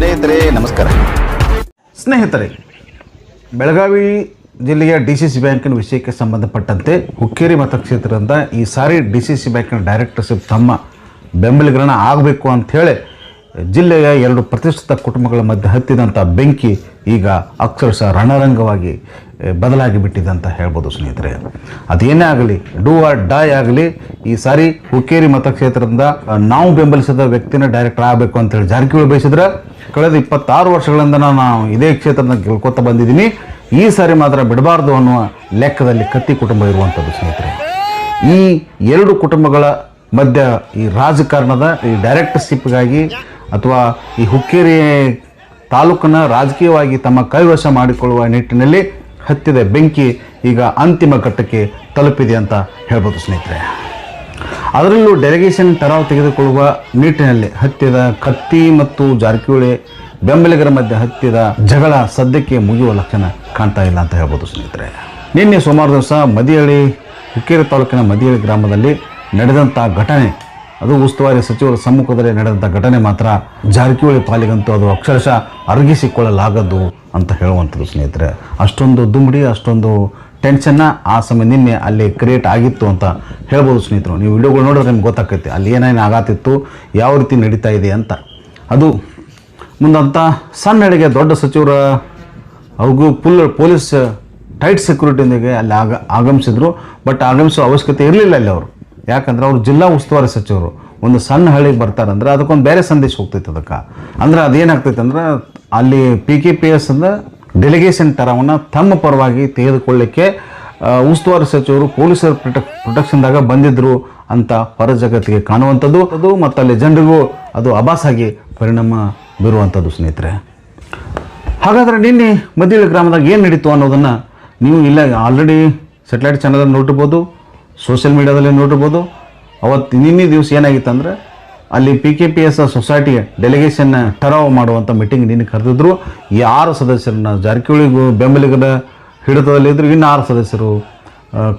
ಸ್ನೇಹಿತರೆ, ನಮಸ್ಕಾರ. ಸ್ನೇಹಿತರೆ, ಬೆಳಗಾವಿ ಜಿಲ್ಲೆಯ ಡಿ ಸಿ ಸಿ ಬ್ಯಾಂಕಿನ ವಿಷಯಕ್ಕೆ ಸಂಬಂಧಪಟ್ಟಂತೆ ಹುಕ್ಕೇರಿ ಮತಕ್ಷೇತ್ರದಿಂದ ಈ ಸಾರಿ ಡಿ ಸಿ ಸಿ ಬ್ಯಾಂಕಿನ ಡೈರೆಕ್ಟರ್ಶಿಪ್ ತಮ್ಮ ಬೆಂಬಲಿಗರನ್ನು ಆಗಬೇಕು ಅಂಥೇಳಿ ಜಿಲ್ಲೆಯ ಎರಡು ಪ್ರತಿಷ್ಠಿತ ಕುಟುಂಬಗಳ ಮಧ್ಯೆ ಹತ್ತಿದಂಥ ಬೆಂಕಿ ಈಗ ಅಕ್ಷರಶಃ ರಣರಂಗವಾಗಿ ಬದಲಾಗಿ ಬಿಟ್ಟಿದೆ ಅಂತ ಹೇಳ್ಬೋದು ಸ್ನೇಹಿತರೆ. ಅದೇನೇ ಆಗಲಿ, ಡೂ ಆರ್ ಡೈ ಆಗಲಿ, ಈ ಸಾರಿ ಹುಕ್ಕೇರಿ ಮತಕ್ಷೇತ್ರದಿಂದ ನಾವು ಬೆಂಬಲಿಸಿದ ವ್ಯಕ್ತಿನ ಡೈರೆಕ್ಟರ್ ಆಗಬೇಕು ಅಂತೇಳಿ ಜಾರಕಿಹೊಳಿ ಬಯಸಿದ್ರೆ ಕಳೆದ ಇಪ್ಪತ್ತಾರು ವರ್ಷಗಳಿಂದ ನಾನು ಇದೇ ಕ್ಷೇತ್ರದ ಗೆಲ್ಕೋತ ಬಂದಿದ್ದೀನಿ. ಈ ಸಾರಿ ಮಾತ್ರ ಬಿಡಬಾರ್ದು ಅನ್ನುವ ಲೆಕ್ಕದಲ್ಲಿ ಕತ್ತಿ ಕುಟುಂಬ ಇರುವಂಥದ್ದು ಸ್ನೇಹಿತರೆ. ಈ ಎರಡು ಕುಟುಂಬಗಳ ಮಧ್ಯ ಈ ರಾಜಕಾರಣದ ಈ ಡೈರೆಕ್ಟರ್ಶಿಪ್ಗಾಗಿ ಅಥವಾ ಈ ಹುಕ್ಕೇರಿ ತಾಲೂಕನ್ನ ರಾಜಕೀಯವಾಗಿ ತಮ್ಮ ಕೈವಶ ಮಾಡಿಕೊಳ್ಳುವ ನಿಟ್ಟಿನಲ್ಲಿ ಹತ್ತಿದ ಬೆಂಕಿ ಈಗ ಅಂತಿಮ ಘಟ್ಟಕ್ಕೆ ತಲುಪಿದೆ ಅಂತ ಹೇಳ್ಬೋದು ಸ್ನೇಹಿತರೆ. ಅದರಲ್ಲೂ ಡೆಲಿಗೇಷನ್ ಟರಾವ್ ತೆಗೆದುಕೊಳ್ಳುವ ನಿಟ್ಟಿನಲ್ಲಿ ಹತ್ತಿದ ಕತ್ತಿ ಮತ್ತು ಜಾರಕಿಹೊಳಿ ಬೆಂಬಲಿಗರ ಮಧ್ಯೆ ಹತ್ತಿದ ಜಗಳ ಸದ್ಯಕ್ಕೆ ಮುಗಿಯುವ ಲಕ್ಷಣ ಕಾಣ್ತಾ ಇಲ್ಲ ಅಂತ ಹೇಳ್ಬೋದು ಸ್ನೇಹಿತರೆ. ನಿನ್ನೆ ಸೋಮವಾರ ದಿವಸ ಮದಿಹಳ್ಳಿ, ಹುಕ್ಕೇರಿ ತಾಲೂಕಿನ ಮದಿಹಳ್ಳಿ ಗ್ರಾಮದಲ್ಲಿ ನಡೆದಂಥ ಘಟನೆ. ಅದು ಉಸ್ತುವಾರಿ ಸಚಿವರ ಸಮ್ಮುಖದಲ್ಲಿ ನಡೆದಂಥ ಘಟನೆ ಮಾತ್ರ. ಜಾರಕಿಹೊಳಿ ಪಾಲಿಗಂತೂ ಅದು ಅಕ್ಷರಶಃ ಅರಗಿಸಿಕೊಳ್ಳಲಾಗದು ಅಂತ ಹೇಳುವಂಥದ್ದು ಸ್ನೇಹಿತರೆ. ಅಷ್ಟೊಂದು ದುಂಬಡಿ, ಅಷ್ಟೊಂದು ಟೆನ್ಷನ್ನ ಆ ಸಮಯ ನಿನ್ನೆ ಅಲ್ಲಿ ಕ್ರಿಯೇಟ್ ಆಗಿತ್ತು ಅಂತ ಹೇಳ್ಬೋದು ಸ್ನೇಹಿತರು. ನೀವು ವಿಡಿಯೋಗಳು ನೋಡಿದ್ರೆ ನಿಮ್ಗೆ ಗೊತ್ತಾಗ್ತೈತಿ. ಅಲ್ಲಿ ಏನೇನು ಆಗತ್ತಿತ್ತು ಯಾವ ರೀತಿ ನಡೀತಾ ಇದೆ ಅಂತ. ಅದು ಮುಂದಂತ ಸಣ್ಣ ಅಡಿಗೆ ದೊಡ್ಡ ಸಚಿವರ ಅವ್ರಿಗೂ ಫುಲ್ ಪೊಲೀಸ್ ಟೈಟ್ ಸೆಕ್ಯೂರಿಟಿಯೊಂದಿಗೆ ಅಲ್ಲಿ ಆಗ ಆಗಮಿಸಿದ್ರು. ಬಟ್ ಆಗಮಿಸೋ ಅವಶ್ಯಕತೆ ಇರಲಿಲ್ಲ ಅಲ್ಲಿ ಅವರು. ಯಾಕಂದ್ರೆ ಅವರು ಜಿಲ್ಲಾ ಉಸ್ತುವಾರಿ ಸಚಿವರು. ಒಂದು ಸಣ್ಣ ಹಳ್ಳಿಗೆ ಬರ್ತಾರಂದ್ರೆ ಅದಕ್ಕೊಂದು ಬೇರೆ ಸಂದೇಶ ಹೋಗ್ತೈತೆ ಅದಕ್ಕೆ. ಅಂದ್ರೆ ಅದೇನಾಗ್ತೈತೆ ಅಂದ್ರೆ ಅಲ್ಲಿ ಪಿ ಕೆ ಪಿ ಎಸ್ ಅಂದ್ರೆ ಡೆಲಿಗೇಷನ್ ಥರವನ್ನು ತಮ್ಮ ಪರವಾಗಿ ತೆಗೆದುಕೊಳ್ಳಿಕ್ಕೆ ಉಸ್ತುವಾರಿ ಸಚಿವರು ಪೊಲೀಸರ ಪ್ರೊಟೆಕ್, ಪ್ರೊಟೆಕ್ಷನ್ದಾಗ ಬಂದಿದ್ದರು ಅಂತ ಹೊರ ಜಗತ್ತಿಗೆ ಕಾಣುವಂಥದ್ದು. ಅದು ಮತ್ತು ಅಲ್ಲಿ ಜನರಿಗೂ ಅದು ಅಭಾಸಾಗಿ ಪರಿಣಾಮ ಬೀರುವಂಥದ್ದು ಸ್ನೇಹಿತರೆ. ಹಾಗಾದರೆ ನಿನ್ನೆ ಮದಿಳಿ ಗ್ರಾಮದಾಗ ಏನು ನಡೀತು ಅನ್ನೋದನ್ನು ನೀವು ಇಲ್ಲ ಆಲ್ರೆಡಿ ಸೆಟಲೈಟ್ ಚಾನಲಲ್ಲಿ ನೋಡಿರ್ಬೋದು ಸೋಷಿಯಲ್ ಮೀಡಿಯಾದಲ್ಲಿ ನೋಡಿರ್ಬೋದು. ಅವತ್ತು ನಿನ್ನೆ ದಿವಸ ಏನಾಗಿತ್ತು ಅಂದರೆ ಅಲ್ಲಿ P K P S society ಡೆಲಿಗೇಷನ್ನ ಟರಾವ್ ಮಾಡುವಂಥ ಮೀಟಿಂಗ್ ನಿನ್ನೆ ಕರೆದಿದ್ರು. ಈ ಆರು ಸದಸ್ಯರನ್ನ ಜಾರಕಿಹೊಳಿ ಬೆಂಬಲಿಗರ ಹಿಡಿತದಲ್ಲಿದ್ದರು ಇನ್ನು ಆರು ಸದಸ್ಯರು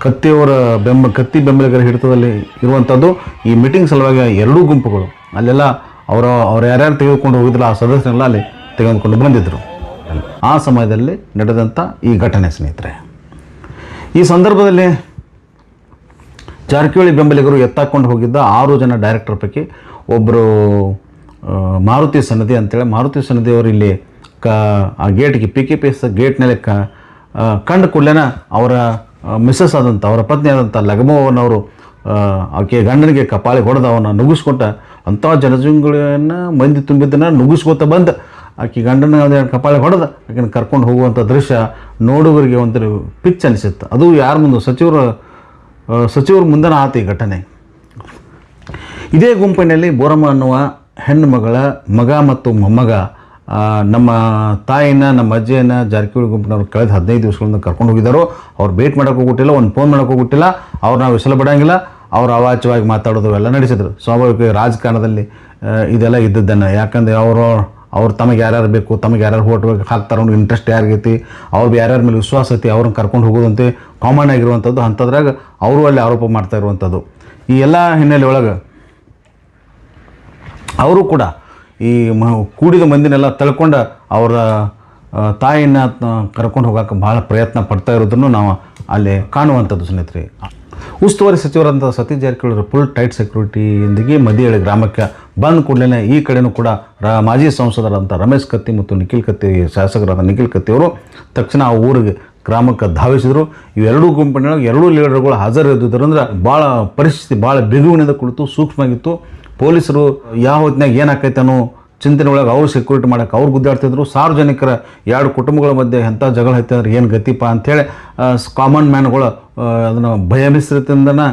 ಕತ್ತಿಯವರ ಬೆಂಬ, ಕತ್ತಿ ಬೆಂಬಲಿಗರ ಹಿಡಿತದಲ್ಲಿ ಇರುವಂಥದ್ದು ಈ ಮೀಟಿಂಗ್ ಸಲುವಾಗಿ ಎರಡೂ ಗುಂಪುಗಳು, ಅಲ್ಲೆಲ್ಲ ಅವರ, ಅವ್ರು ಯಾರ್ಯಾರು ತೆಗೆದುಕೊಂಡು ಹೋಗಿದ್ರು, ಆ ಸದಸ್ಯರೆಲ್ಲ ಅಲ್ಲಿ ತೆಗೆದುಕೊಂಡು ಬಂದಿದ್ದರು ಆ ಸಮಯದಲ್ಲಿ ನಡೆದಂಥ ಈ ಘಟನೆ ಸ್ನೇಹಿತರೆ. ಈ ಸಂದರ್ಭದಲ್ಲಿ ಜಾರಕಿಹೊಳಿ ಬೆಂಬಲಿಗರು ಎತ್ತಾಕೊಂಡು ಹೋಗಿದ್ದ ಆರು ಜನ ಡೈರೆಕ್ಟರ್ ಪೈಕಿ ಒಬ್ಬರು ಮಾರುತಿ ಸನ್ನದಿ ಅಂತೇಳಿ, ಮಾರುತಿ ಸನ್ನದಿ ಅವರು ಇಲ್ಲಿ ಕ, ಆ ಗೇಟ್ಗೆ ಪಿ ಕೆ ಪಿ ಎಸ್ ಗೇಟ್ನಲ್ಲಿ ಕ ಕಂಡು ಕಂಡ ಕೂಡಲೇ ಅವರ ಮಿಸ್ಸಸ್ ಆದಂಥ ಅವರ ಪತ್ನಿ ಆದಂಥ ಲಗಮವನವರು ಆಕೆ ಗಂಡನಿಗೆ ಕಪಾಳಿ ಹೊಡೆದು ಅವನ ನುಗ್ಗಿಸ್ಕೊಟ್ಟ ಅಂಥ ಜನಜಂಗುಳಿಯನ್ನು ಮಂದಿ ತುಂಬಿದ್ದನ್ನು ನುಗ್ಗಿಸ್ಕೊತ ಬಂದ. ಆಕೆ ಗಂಡನ ಕಪಾಳಿ ಹೊಡೆದ. ಆಕೆನ ಕರ್ಕೊಂಡು ಹೋಗುವಂಥ ದೃಶ್ಯ ನೋಡುವರಿಗೆ ಒಂಥರ ಪಿಚ್ ಅನಿಸುತ್ತೆ. ಅದು ಯಾರ ಮುಂದೆ, ಸಚಿವರ ಸಚಿವರ ಮುಂದನ ಆತ ಈ ಘಟನೆ. ಇದೇ ಗುಂಪಿನಲ್ಲಿ ಬೋರಮ್ಮ ಅನ್ನುವ ಹೆಣ್ಣು ಮಗಳ, ಮಗ ಮತ್ತು ಮೊಮ್ಮಗ ನಮ್ಮ ತಾಯಿನ, ನಮ್ಮ ಅಜ್ಜಿಯನ್ನ ಜಾರಕಿಹೊಳಿ ಗುಂಪಿನವ್ರು ಕಳೆದ ಹದಿನೈದು ದಿವಸಗಳಿಂದ ಕರ್ಕೊಂಡು ಹೋಗಿದ್ದಾರೋ. ಅವ್ರು ಭೇಟಿ ಮಾಡೋಕೆ ಹೋಗ್ಬಿಟ್ಟಿಲ್ಲ ಒಂದು ಫೋನ್ ಮಾಡೋಕೆ ಹೋಗ್ಬಿಟ್ಟಿಲ್ಲ ಅವ್ರು ನಾವು ವಿಸಲ ಬಿಡೋಂಗಿಲ್ಲ. ಅವ್ರು ಅವಾಚ್ಯವಾಗಿ ಮಾತಾಡೋದು ಎಲ್ಲ ನಡೆಸಿದ್ರು. ಸ್ವಾಭಾವಿಕ ರಾಜಕಾರಣದಲ್ಲಿ ಇದೆಲ್ಲ ಇದ್ದದ್ದನ್ನು. ಯಾಕಂದರೆ ಅವರು, ಅವ್ರು ತಮಗೆ ಯಾರ್ಯಾರು ಬೇಕು, ತಮಗೆ ಯಾರ್ಯಾರು ಓಟ್ ಹಾಕ್ತಾರೆ ಅವ್ನಿಗೆ ಇಂಟ್ರೆಸ್ಟ್ ಯಾರಿಗೈತಿ? ಅವ್ರು ಯಾರ್ಯಾರ ಮೇಲೆ ವಿಶ್ವಾಸ ಐತಿ? ಅವ್ರನ್ನ ಕರ್ಕೊಂಡು ಹೋಗೋದಂತೆ ಕಾಮನ್ ಆಗಿರುವಂಥದ್ದು, ಅಂಥದ್ರಾಗ ಅವರು ಅಲ್ಲಿ ಆರೋಪ ಮಾಡ್ತಾ ಇರುವಂಥದ್ದು. ಈ ಎಲ್ಲ ಹಿನ್ನೆಲೆ ಒಳಗೆ ಅವರು ಕೂಡ ಈ ಮ, ಕೂಡಿದ ಮಂದಿನೆಲ್ಲ ತಳ್ಕೊಂಡು ಅವರ ತಾಯಿನ ಕರ್ಕೊಂಡು ಹೋಗೋಕೆ ಭಾಳ ಪ್ರಯತ್ನ ಪಡ್ತಾ ಇರೋದನ್ನು ನಾವು ಅಲ್ಲಿ ಕಾಣುವಂಥದ್ದು ಸ್ನೇಹಿತರೆ. ಉಸ್ತುವಾರಿ ಸಚಿವರಂಥ ಸತೀಶ್ ಜಾರಕಿಹೊಳಿ ಫುಲ್ ಟೈಟ್ ಸೆಕ್ಯೂರಿಟಿಯೊಂದಿಗೆ ಮದಿಹಳ್ಳಿ ಗ್ರಾಮಕ್ಕೆ ಬಂದ ಕೂಡಲೇ ಈ ಕಡೆನೂ ಕೂಡ ಮಾಜಿ ಸಂಸದರಂಥ ರಮೇಶ್ ಕತ್ತಿ ಮತ್ತು ನಿಖಿಲ್ ಕತ್ತಿ, ಶಾಸಕರಾದ ನಿಖಿಲ್ ಕತ್ತಿಯವರು ತಕ್ಷಣ ಆ ಊರಿಗೆ ಗ್ರಾಮಕ್ಕೆ ಧಾವಿಸಿದರು. ಇವೆರಡೂ ಗುಂಪಿನೊಳಗೆ ಎರಡೂ ಲೀಡರ್ಗಳು ಹಾಜರಿದ್ದುದರಿಂದ ಭಾಳ ಪರಿಸ್ಥಿತಿ ಭಾಳ ಬಿಗುವಿನಿಂದ ಕುಳಿತು ಸೂಕ್ಷ್ಮವಾಗಿತ್ತು. ಪೊಲೀಸರು ಯಾವ ಹೊತ್ತಿನಾಗ ಏನಾಕೈತೆ ಅನ್ನೋ ಚಿಂತನೆ ಒಳಗೆ ಅವ್ರು ಸೆಕ್ಯೂರಿಟಿ ಮಾಡೋಕೆ ಅವ್ರು ಗುದ್ದಾಡ್ತಿದ್ರು. ಸಾರ್ವಜನಿಕರ ಎರಡು ಕುಟುಂಬಗಳ ಮಧ್ಯೆ ಎಂಥ ಜಗಳ ಅಂದ್ರೆ ಏನು ಗತಿಪ ಅಂಥೇಳಿ ಕಾಮನ್ ಮ್ಯಾನ್ಗಳು ಅದನ್ನು ಭಯ ಮಿಶ್ರಿತದಿಂದನ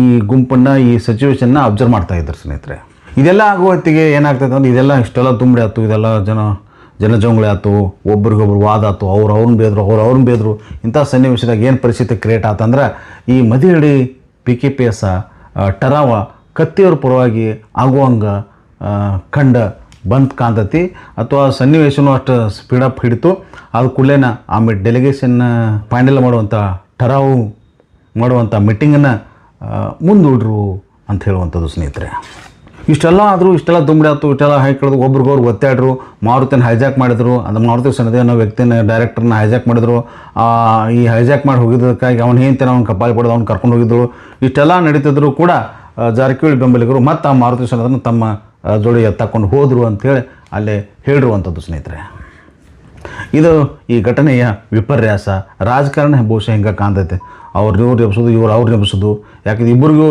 ಈ ಗುಂಪನ್ನು, ಈ ಸಿಚುವೇಶನ್ನ ಅಬ್ಸರ್ವ್ ಇದ್ದಾರೆ ಸ್ನೇಹಿತರೆ. ಇದೆಲ್ಲ ಆಗೋ ಹೊತ್ತಿಗೆ ಏನಾಗ್ತೈತೆ ಅಂದ್ರೆ ಇದೆಲ್ಲ ಇಷ್ಟೆಲ್ಲ ತುಂಬಡಿ ಆಯ್ತು. ಇದೆಲ್ಲ ಜನ ಜನಜಂಗುಳಿ ಆಯ್ತು, ಒಬ್ರಿಗೊಬ್ರು ವಾದ ಆಯ್ತು, ಅವ್ರು ಅವ್ರನ್ನ ಬೇದ್ರು, ಅವ್ರು ಅವ್ರನ್ನ ಬೇದರು. ಇಂಥ ಸನ್ನಿವೇಶದಾಗ ಏನು ಪರಿಸ್ಥಿತಿ ಕ್ರಿಯೇಟ್ ಆತಂದ್ರೆ ಈ Madihalli P K P S ಟರಾವ ಕತ್ತಿಯವ್ರ ಪರವಾಗಿ ಆಗುವಂಗೆ ಕಂಡ ಬಂತ್ ಕಾಂತತಿ ಅಥವಾ ಸನ್ನಿವೇಶನೂ ಅಷ್ಟು ಸ್ಪೀಡಪ್ ಹಿಡಿತು. ಅದು ಕೂಡಲೇನ ಆಮೇಲೆ ಡೆಲಿಗೇಷನ್ನ ಫೈನಲ್ ಮಾಡುವಂಥ ಠರಾವು ಮಾಡುವಂಥ ಮೀಟಿಂಗನ್ನು ಮುಂದೂಡ್ರು ಅಂತ ಹೇಳುವಂಥದ್ದು ಸ್ನೇಹಿತರೆ. ಇಷ್ಟೆಲ್ಲ ಆದರೂ, ಇಷ್ಟೆಲ್ಲ ದುಂಬಡಿ ಇಷ್ಟೆಲ್ಲ ಹಾಕಿಳಿದು ಒಬ್ರಿಗೊಬ್ರು ಒತ್ತಾಡ್ರು, ಮಾರುತಿನ ಹೈಜಾಕ್ ಮಾಡಿದ್ರು ಅದು ಮಾರುತಿ ಸನ್ನದೇ ಅನ್ನೋ ವ್ಯಕ್ತಿನ ಡೈರೆಕ್ಟರ್ನ ಹೈಜಾಕ್ ಮಾಡಿದ್ರು ಈ ಹೈಜಾಕ್ ಮಾಡಿ ಹೋಗಿದ್ದಕ್ಕಾಗಿ ಅವ್ನು ತಿನ್ನ ಅವ್ನು ಕಪ್ಪಾಯಿ ಪಡೆದು ಅವ್ನು ಕರ್ಕೊಂಡು ಹೋಗಿದ್ರು ಇಷ್ಟೆಲ್ಲ ನಡೀತಿದ್ರು ಕೂಡ ಜಾರಕಿಹೊಳಿ ಬೆಂಬಲಿಗರು ಮತ್ತು ಆ ಮಾರುತಿ ಸಂಘದನ್ನು ತಮ್ಮ ಜೋಡಿ ತಕ್ಕೊಂಡು ಹೋದರು ಅಂಥೇಳಿ ಅಲ್ಲೇ ಹೇಳಿರುವಂಥದ್ದು ಸ್ನೇಹಿತರೆ. ಇದು ಈ ಘಟನೆಯ ವಿಪರ್ಯಾಸ. ರಾಜಕಾರಣ ಬಹುಶಃ ಹಿಂಗೆ ಕಾಣ್ತೈತೆ. ಅವ್ರು ಇವ್ರು ನೆಪಿಸೋದು, ಇವ್ರು ಅವ್ರು ನೆಪಿಸೋದು. ಯಾಕಂದ್ರೆ ಇಬ್ಬರಿಗೂ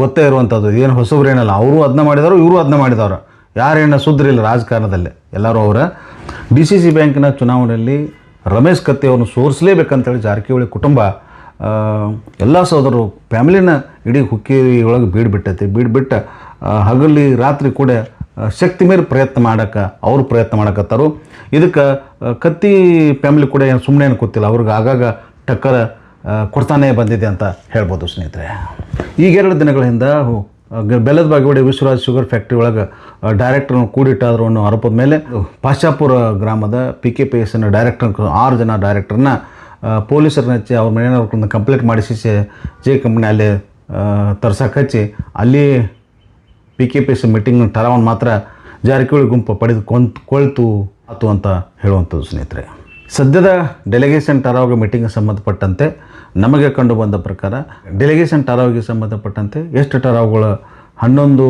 ಗೊತ್ತೇ ಇರುವಂಥದ್ದು ಏನು ಹೊಸಬ್ರು ಏನಲ್ಲ, ಅವರು ಅದನ್ನ ಮಾಡಿದವರು, ಇವರು ಅದನ್ನ ಮಾಡಿದವರು. ಯಾರೇನ ಸುದ್ರಿಲ್ಲ ರಾಜಕಾರಣದಲ್ಲಿ. ಎಲ್ಲರೂ ಅವರ. ಡಿ ಸಿ ಸಿ ಬ್ಯಾಂಕಿನ ಚುನಾವಣೆಯಲ್ಲಿ ರಮೇಶ್ ಕತ್ತಿ ಅವ್ರನ್ನ ಸೋರಿಸಲೇಬೇಕಂತೇಳಿ ಜಾರಕಿಹೊಳಿ ಕುಟುಂಬ ಎಲ್ಲ ಸೋದರರು ಫ್ಯಾಮಿಲಿನ ಇಡೀ ಹುಕ್ಕೇರಿ ಒಳಗೆ ಬೀಡ್ಬಿಟ್ಟೈತಿ ಬೀಡ್ಬಿಟ್ಟು ಹಗಲಿ ರಾತ್ರಿ ಕೂಡ ಶಕ್ತಿ ಮೇಲೆ ಪ್ರಯತ್ನ ಮಾಡಕ್ಕೆ ಅವರು ಪ್ರಯತ್ನ ಮಾಡಕತ್ತಾರು. ಇದಕ್ಕೆ ಕತ್ತಿ ಫ್ಯಾಮಿಲಿ ಕೂಡ ಏನು ಸುಮ್ಮನೆ ಏನು ಗೊತ್ತಿಲ್ಲ ಅವ್ರಿಗೆ ಆಗಾಗ ಟಕ್ಕರ ಕೊಡ್ತಾನೆ ಬಂದಿದೆ ಅಂತ ಹೇಳ್ಬೋದು ಸ್ನೇಹಿತರೆ. ಈಗ ಎರಡು ದಿನಗಳ ಹಿಂದೆ ಬೆಲ್ಲದ ಬಾಗೇವಾಡಿ ವಿಶ್ವರಾಜ್ ಶುಗರ್ ಫ್ಯಾಕ್ಟ್ರಿ ಒಳಗೆ ಡೈರೆಕ್ಟರ್ನ ಕೂಡಿಟ್ಟಾದ್ರು ಅನ್ನೋ ಆರೋಪದ ಮೇಲೆ ಪಾಶಾಪುರ ಗ್ರಾಮದ ಪಿ ಕೆ ಪಿ ಎಸ್ನ ಡೈರೆಕ್ಟರ್ ಆರು ಜನ ಡೈರೆಕ್ಟರ್ನ ಪೊಲೀಸರನ್ನ ಹಚ್ಚಿ ಅವ್ರ ಮನೆಯವ್ರನ್ನ ಕಂಪ್ಲೇಂಟ್ ಮಾಡಿಸಿ ಜೆ ಕಂಪ್ನಿ ಅಲ್ಲಿ ತರ್ಸಕ್ಕೆ ಹಚ್ಚಿ, ಅಲ್ಲಿ P K P S meeting ಠರಾವನ್ನು ಮಾತ್ರ ಜಾರಕಿಹೊಳಿ ಗುಂಪು ಪಡೆದು ಕೊಂತ್, ಕೊಳ್ತು ಆತು ಅಂತ ಹೇಳುವಂಥದ್ದು ಸ್ನೇಹಿತರೆ. ಸದ್ಯದ ಡೆಲಿಗೇಷನ್ ಟರಾವ್ಗೆ ಮೀಟಿಂಗ್ಗೆ ಸಂಬಂಧಪಟ್ಟಂತೆ ನಮಗೆ ಕಂಡು ಬಂದ ಪ್ರಕಾರ ಡೆಲಿಗೇಷನ್ ಠರಾವಿಗೆ ಸಂಬಂಧಪಟ್ಟಂತೆ ಎಷ್ಟು ಟರಾವ್ಗಳು ಹನ್ನೊಂದು,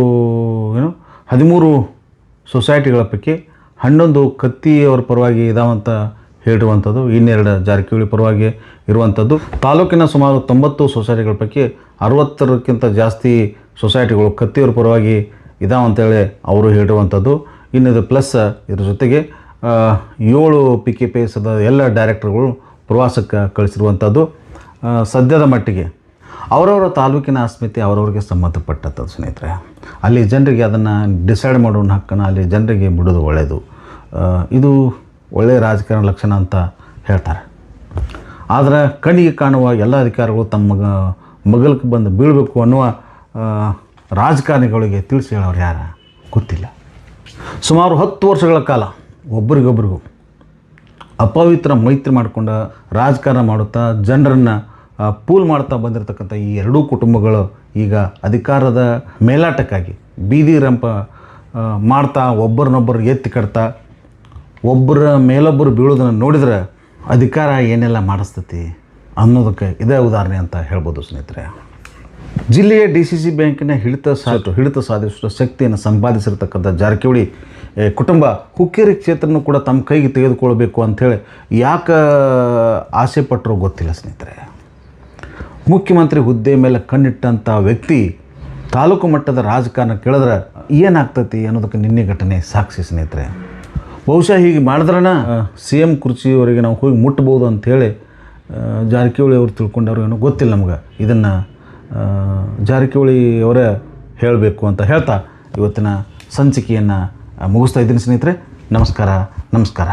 ಏನು, ಹದಿಮೂರು ಸೊಸೈಟಿಗಳ ಪೈಕಿ ಹನ್ನೊಂದು ಕತ್ತಿಯವರ ಪರವಾಗಿ ಇದಾವಂತ ಹೇಳಿರುವಂಥದ್ದು ಇನ್ನೆರಡು ಜಾರಕಿಹೊಳಿ ಪರವಾಗಿ ಇರುವಂಥದ್ದು. ತಾಲೂಕಿನ ಸುಮಾರು ತೊಂಬತ್ತು ಸೊಸೈಟಿಗಳ ಪೈಕಿ ಅರವತ್ತರಕ್ಕಿಂತ ಜಾಸ್ತಿ ಸೊಸೈಟಿಗಳು ಕತ್ತಿಯವ್ರ ಪರವಾಗಿ ಇದಾವಂತೇಳಿ ಅವರು ಹೇಳಿರುವಂಥದ್ದು ಇನ್ನಿದು ಪ್ಲಸ್ ಇದ್ರ ಜೊತೆಗೆ ಏಳು ಪಿ ಕೆ ಪಿ ಎಸ್ದ ಎಲ್ಲ ಡೈರೆಕ್ಟರ್ಗಳು ಪ್ರವಾಸಕ್ಕೆ ಕಳಿಸಿರುವಂಥದ್ದು. ಸದ್ಯದ ಮಟ್ಟಿಗೆ ಅವರವರ ತಾಲೂಕಿನ ಅಸ್ಮಿತೆ ಅವರವ್ರಿಗೆ ಸಂಬಂಧಪಟ್ಟಂಥದ್ದು ಸ್ನೇಹಿತರೆ. ಅಲ್ಲಿ ಜನರಿಗೆ ಅದನ್ನು ಡಿಸೈಡ್ ಮಾಡೋಣ ಹಕ್ಕನ್ನು ಅಲ್ಲಿ ಜನರಿಗೆ ಬಿಡೋದು ಒಳ್ಳೆಯದು. ಇದು ಒಳ್ಳೆಯ ರಾಜಕಾರಣ ಲಕ್ಷಣ ಅಂತ ಹೇಳ್ತಾರೆ. ಆದರೆ ಕಣ್ಣಿಗೆ ಕಾಣುವ ಎಲ್ಲ ಅಧಿಕಾರಿಗಳು ತಮ್ಮ ಮಗಲಕ್ಕೆ ಬಂದು ಬೀಳಬೇಕು ಅನ್ನುವ ರಾಜಕಾರಣಿಗಳಿಗೆ ತಿಳಿಸಿ ಹೇಳೋರು ಯಾರು? ಗೊತ್ತಿಲ್ಲ. ಸುಮಾರು ಹತ್ತು ವರ್ಷಗಳ ಕಾಲ ಒಬ್ರಿಗೊಬ್ರಿಗೂ ಅಪವಿತ್ರ ಮೈತ್ರಿ ಮಾಡಿಕೊಂಡ ರಾಜಕಾರಣ ಮಾಡುತ್ತಾ ಜನರನ್ನು ಪೂಲ್ ಮಾಡ್ತಾ ಬಂದಿರತಕ್ಕಂಥ ಈ ಎರಡೂ ಕುಟುಂಬಗಳು ಈಗ ಅಧಿಕಾರದ ಮೇಲಾಟಕ್ಕಾಗಿ ಬೀದಿ ರಂಪ ಮಾಡ್ತಾ ಒಬ್ಬರನ್ನೊಬ್ಬರು ಎತ್ತಿ ಕಟ್ತಾ ಒಬ್ಬರ ಮೇಲೊಬ್ಬರು ಬೀಳೋದನ್ನು ನೋಡಿದ್ರೆ ಅಧಿಕಾರ ಏನೆಲ್ಲ ಮಾಡಿಸ್ತತಿ ಅನ್ನೋದಕ್ಕೆ ಇದೇ ಉದಾಹರಣೆ ಅಂತ ಹೇಳ್ಬೋದು ಸ್ನೇಹಿತರೆ. ಜಿಲ್ಲೆಯ ಡಿ ಸಿ ಸಿ ಬ್ಯಾಂಕಿನ ಹಿಡಿತ ಸಾಟು ಹಿಡಿತ ಸಾಧಿಸುವ ಶಕ್ತಿಯನ್ನು ಸಂಪಾದಿಸಿರ್ತಕ್ಕಂಥ ಜಾರಕಿಹೊಳಿ ಕುಟುಂಬ ಹುಕ್ಕೇರಿ ಕ್ಷೇತ್ರನೂ ಕೂಡ ತಮ್ಮ ಕೈಗೆ ತೆಗೆದುಕೊಳ್ಬೇಕು ಅಂಥೇಳಿ ಯಾಕೆ ಆಸೆ ಪಟ್ಟರೋ ಗೊತ್ತಿಲ್ಲ ಸ್ನೇಹಿತರೆ. ಮುಖ್ಯಮಂತ್ರಿ ಹುದ್ದೆ ಮೇಲೆ ಕಣ್ಣಿಟ್ಟಂಥ ವ್ಯಕ್ತಿ ತಾಲೂಕು ಮಟ್ಟದ ರಾಜಕಾರಣ ಕೇಳಿದ್ರೆ ಏನಾಗ್ತತಿ ಅನ್ನೋದಕ್ಕೆ ನಿನ್ನೆ ಘಟನೆ ಸಾಕ್ಷಿ ಸ್ನೇಹಿತರೆ. ಬಹುಶಃ ಹೀಗೆ ಮಾಡಿದ್ರನ ಸಿ ಎಂ ಕುರ್ಚಿಯವರಿಗೆ ನಾವು ಹೋಗಿ ಮುಟ್ಬೋದು ಅಂಥೇಳಿ ಜಾರಕಿಹೊಳಿ ಅವರು ತಿಳ್ಕೊಂಡವ್ರು ಏನೋ ಗೊತ್ತಿಲ್ಲ ನಮ್ಗೆ. ಇದನ್ನು ಜಾರಕಿಹೊಳಿ ಅವರೇ ಹೇಳಬೇಕು ಅಂತ ಹೇಳ್ತಾ ಇವತ್ತಿನ ಸಂಚಿಕೆಯನ್ನು ಮುಗಿಸ್ತಾ ಇದ್ದೀನಿ ಸ್ನೇಹಿತರೆ. ನಮಸ್ಕಾರ ನಮಸ್ಕಾರ.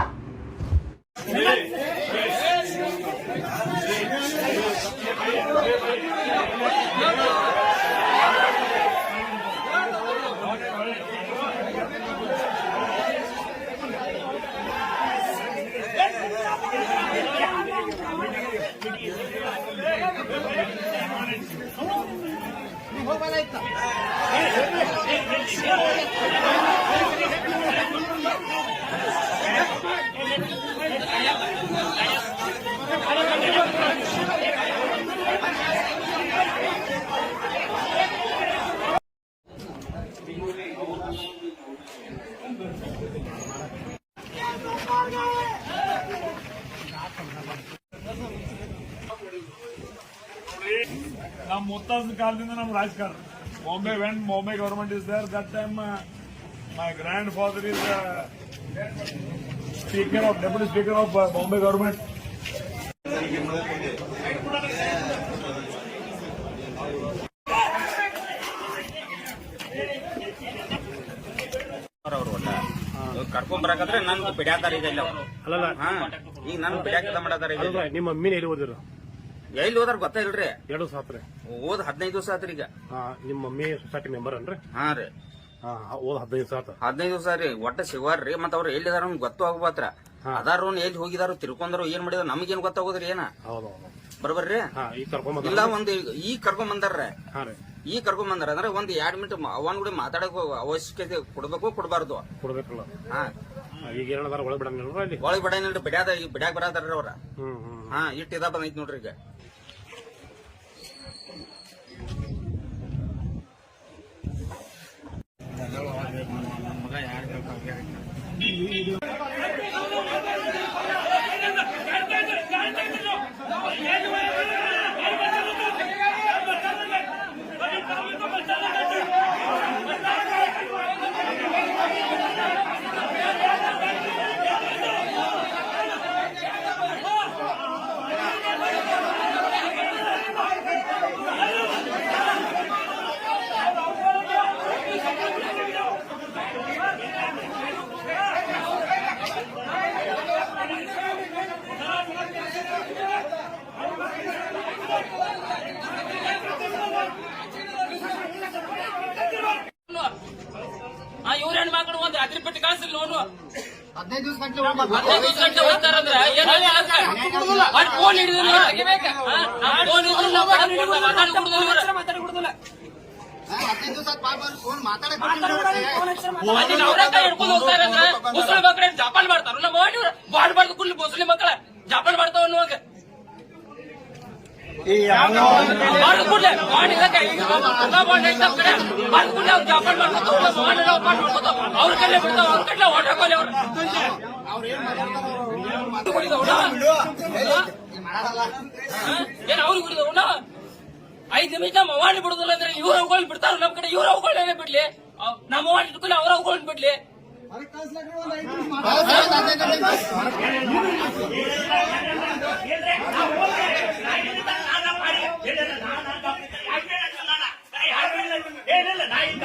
何で? ನಮ್ಮ ಮುತ್ತಾದ ಕಾಲದಿಂದ ನಮ್ಮ ರಾಜಕಾರಣ. Bombay when Bombay government is there that time my grand father is speaker of deputy speaker of Bombay government ಕರ್ಕೊಂಡ್ ಬರಕಂದ್ರೆ ನನ್ ಬಿಡ್ಯಾತಾರ ಈಗ ಇಲ್ಲ ಅವ್ರು. ಅಲ್ಲಲ್ಲ. ಹಾ. ಈಗ ನನ್ ಬಿಡ್ಯಾಕದ ಮಾಡತಾರ ನಿಮ್ಮ ಮಮ್ಮಿನ ಎಲ್ಲಿ ಓದಿರು ಎಲ್ಲಿ ಹೋದ್ರ ಗೊತ್ತಾ ಇಲ್ರಿ? ಎರಡು ಸಾತ್ರಿ ಓದ್ ಹದಿನೈದು ದಿವಸ ಆತ್ರಿ ಈಗ. ಹಾ ನಿಮ್ಮ ಮಮ್ಮಿ ಸೊಸೈಟಿ ಮೆಂಬರ್ ಅನ್ರಿ ಹಾ ರೀ. ಹಾ ಓದ್ ಹದಿನೈದು ದಿವಸ ಆತ. ಹದಿನೈದು ದಿವಸ ರೀ ಒಟ್ಟ ಸಿಗ್ವಾರ್ರಿ ಮತ್ತ ಅವ್ರು ಎಲ್ಲಿದಾರ ಗೊತ್ತು ಆಗ್ಬಾತ್ರ. ಅದಾರು ಎಲ್ಲಿ ಹೋಗಿದಾರು ತಿರ್ಕೊಂಡ್ರು ಏನ್ ಮಾಡಿದಾರ ನಮಗೇನ್ ಗೊತ್ತಾಗೋದ್ರಿ ಏನ? ಬರ್ಬರ್ರಿ ಹಾ ಈಗ ಕರ್ಕೊಂಡ್ ಇಲ್ಲ ಒಂದ್ ಈ ಕರ್ಕೊಂಡ್ ಬಂದಾರ್ರಿ ಹಾ ರೀ. ಈಗ ಕರ್ಕೊಂಡ್ ಬಂದಾರ ಅಂದ್ರೆ ಒಂದ್ ಎರಡ್ ಮಿನಿಟ್ ಅವನ್ ಕೂಡ ಮಾತಾಡಕ್ ಅವಶ್ಯಕತೆ ಕೊಡ್ಬೇಕು ಕೊಡಬಾರ್ದು? ಕೊಡ್ಬೇಕಲ್ಲ. ಹಾ. ಈಗ ಏನಾರ ಒಳಗೆ ಬಿಡಂಗಿಲ್ಲ ಅಲ್ಲಿ? ಒಳಗ್ ಬಿಡಂಗಿಲ್ರಿ ಬಿಡ್ಯಾದ ಬಿಡ್ಯಾಕ್ ಬರತಾರ ಅವ್ರ. ಹ್ಮ್ ಹ್ಮ್ ಹಾ ಇಟ್ಟು ಇದ ಬಂದೈತಿ ನೋಡ್ರಿ ಈಗ. ಹದಿನೈದು ಗಂಟೆ ಹದಿನೈದು ದಿವಸ ಗಂಟೆ ಹೋಗ್ತಾರಂದ್ರ ಫೋನ್ ಹಿಡಿದಿಲ್ಲ ಹದಿನೈದು ದಿವಸ ಜಾಪಾನ್ ಮಾಡ್ತಾರ. ನಮ್ಮ ಮಾಡಿ ಬಾಡ್ ಬಾರ್ದು ಕುಲ್ಲಿ ಮುಸ್ಲಿಂ ಮಕ್ಕಳ ಜಾಪಾನ್ ಮಾಡ್ತಾವ ಅನ್ನುವಾಗ. ಐದು ನಿಮಿಷ ನಮ್ಮ ಮಾಡಿ ಬಿಡುದಿಲ್ಲ ಅಂದ್ರೆ ಇವ್ರ ಅವುಗಳನ್ನ ಬಿಡ್ತಾರ ನಮ್ ಕಡೆ ಇವ್ರ ಅವುಗಳನ್ನೇ ಬಿಡ್ಲಿ ಅವ್- ನಮ್ಮ ಮಾಡಿ ಇಟ್ಕೊಳ್ಳಿ ಅವ್ರ ಅವುಗಳನ್ನ ಬಿಡ್ಲಿ ಏನಿಲ್ಲ ನಾ ಈಗ